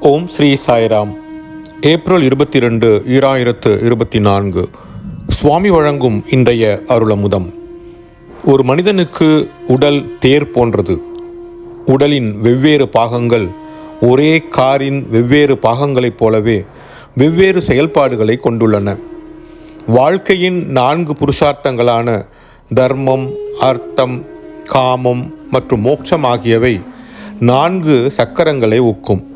ஓம் Sri Sairam. April இருபத்தி ரெண்டு ஈராயிரத்து இருபத்தி நான்கு சுவாமி வழங்கும் இன்றைய அருளமுதம். ஒரு மனிதனுக்கு உடல் தேர் போன்றது. உடலின் வெவ்வேறு பாகங்கள் ஒரே காரின் வெவ்வேறு பாகங்களைப் போலவே வெவ்வேறு செயல்பாடுகளை கொண்டுள்ளன. வாழ்க்கையின் நான்கு புருஷார்த்தங்களான தர்மம் அர்த்தம் காமம் மற்றும் மோட்சம் ஆகியவை நான்கு சக்கரங்களை ஒக்கும்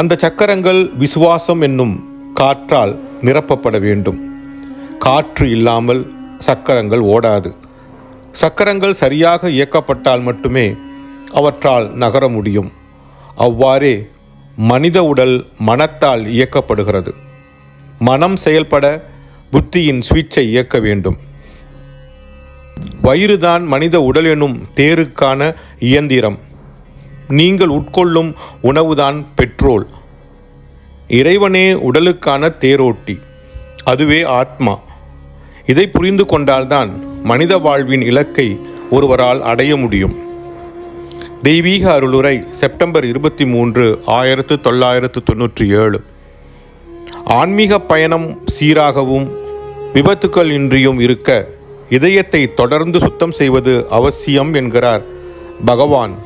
அந்த சக்கரங்கள் விசுவாசம் என்னும் காற்றால் நிரப்பப்பட வேண்டும். காற்று இல்லாமல் சக்கரங்கள் ஓடாது. சக்கரங்கள் சரியாக இயக்கப்பட்டால் மட்டுமே அவற்றால் நகர முடியும். அவ்வாறே மனித உடல் மனத்தால் இயக்கப்படுகிறது. மனம் செயல்பட புத்தியின் சுவிட்சை இயக்க வேண்டும். வயிறுதான் மனித உடல் எனும் தேருக்கான இயந்திரம். நீங்கள் உட்கொள்ளும் உணவுதான் பெட்ரோல் இறைவனே உடலுக்கான தேரோட்டி அதுவே ஆத்மா. இதை புரிந்து கொண்டால்தான் மனித வாழ்வின் இலக்கை ஒருவரால் அடைய முடியும். தெய்வீக அருளுரை செப்டம்பர் இருபத்தி மூன்று ஆயிரத்து தொள்ளாயிரத்து தொண்ணூற்றி ஏழு. ஆன்மீக பயணம் சீராகவும் விபத்துக்கள் இன்றியும் இருக்க இதயத்தை தொடர்ந்து சுத்தம் செய்வது அவசியம் என்கிறார் பகவான்.